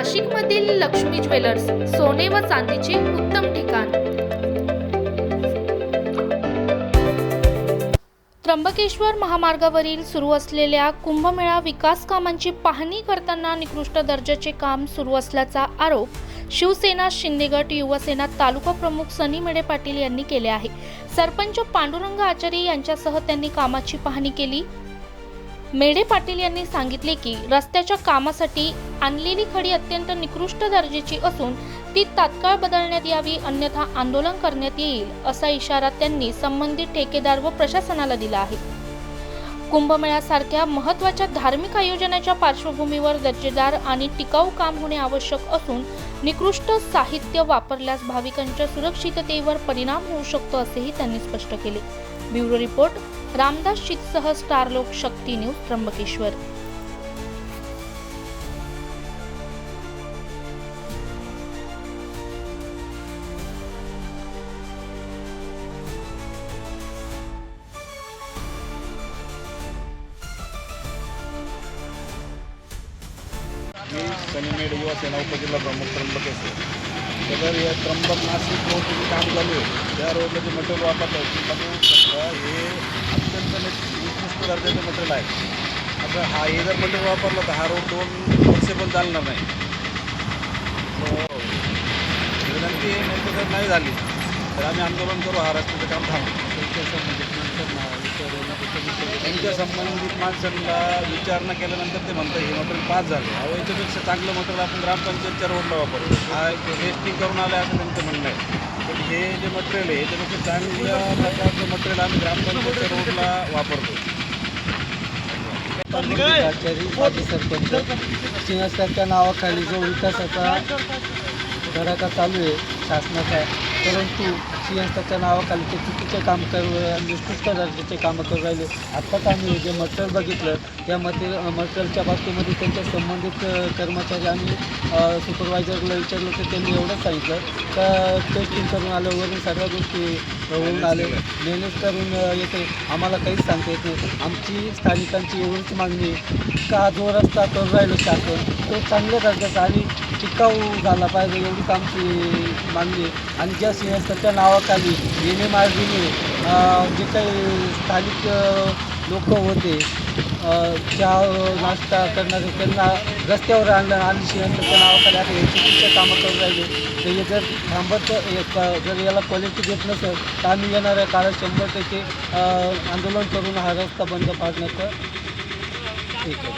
नाशिकमधील लक्ष्मी ज्वेलर्स सोने व चांदीचे उत्तम ठिकाण. त्र्यंबकेश्वर महामार्गावरील सुरू असलेल्या कुंभमेळा विकास कामांची पाहणी करताना निकृष्ट दर्जाचे काम सुरू असल्याचा आरोप शिवसेना शिंदेगट युवसेना तालुका प्रमुख सनी मेडे पाटील यांनी केले आहे. सरपंच पांडुरंग आचारी यांच्यासह त्यांनी कामाची पाहणी केली. मेढे पाटील यांनी सांगितले की रस्त्याच्या कामासाठी आणलेली खडी अत्यंत निकृष्ट दर्जाची असून ती तात्काळ बदलण्यात यावी अन्यथा आंदोलन करण्यात येईल असा इशारा त्यांनी संबंधित ठेकेदार व प्रशासनाला दिला आहे. कुंभमेळ्यासारख्या महत्त्वाच्या धार्मिक आयोजनाच्या पार्श्वभूमीवर दर्जेदार आणि टिकाऊ काम होणे आवश्यक असून निकृष्ट साहित्य वापरल्यास भाविकांच्या सुरक्षिततेवर परिणाम होऊ शकतो असेही त्यांनी स्पष्ट केले. ब्युरो रिपोर्ट रामदास चितसह स्टार लोक शक्ती न्यूज त्र्यंबकेश्वर. मी सनीमेड युवा सेना उपजिल्हा प्रमुख त्र्यंबकेश्वर. सदर या त्र्यंबक नाशिक रोड जे काम चालू आहे. त्या रोडला जे मटेरियल वापरलं आहे ते बघू शकता हे अत्यंत निकृष्ट दर्जाचं मटेरियल आहे. आता हा हे जर मटेरियल वापरलं तर हा रोड दोन वर्ष पण चालणार नाही. हो. विनंती आहे जर नाही झाली तर आम्ही आंदोलन करू हा रस्त्याचं काम थांबू. त्यांच्या संबंधित माणसांना विचारणा केल्यानंतर ते म्हणतात हे मटेरियल पास झाले. अहो याच्यापेक्षा चांगलं मटेरियल आपण ग्रामपंचायतच्या रोडला वापरतो. हा टेस्टिंग करून आलं असं त्यांचं म्हणणं आहे. पण हे जे मटेरियल आहे याच्यापेक्षा चांगल्या प्रकारचं मटेरियल आम्ही ग्रामपंचायतच्या रोडला वापरतो. माजी सरपंच सिंहस्थाच्या नावाखाली जो विकासाचा धडाका चालू आहे शासनाचा परंतु सिंहस्थाच्या नावाखाली ते चुकीचे काम करू निकृष्ट दर्जाचे कामं करू राहिले. आत्ताच आम्ही जे मटेरियल बघितलं त्या मटेरियल मटेरियलच्या बाबतीमध्ये त्यांच्या संबंधित कर्मचारी आम्ही सुपरवायझरला विचारलं तर त्यांनी एवढंच सांगितलं. तर टेस्टिंग करून आलं वरून सगळ्या गोष्टी होऊन आले मेहनत करून येते. आम्हाला काहीच सांगता येत नाही. आमची स्थानिकांची एवढीच मागणी का जो रस्ता करून राहिलो शासन तो चांगल्या दर्जाचा आणि टिकाऊ झाला पाहिजे एवढीच आमची मागणी आहे. आणि ज्या सिंहस्थाच्या नावाखाली येणे मार्गीने जे काही स्थानिक लोक होते चहा नाश्ता करणारे त्यांना रस्त्यावर आणलं आणि सिंहस्थाच्या नावाखाली आता याची कामं करून राहिले. तर हे जर थांबत जर याला क्वालिटी देत नसेल तर आम्ही येणाऱ्या काळात शंभर टक्के आंदोलन करून हा रस्ता बंद पाडण्याचं ठीक आहे.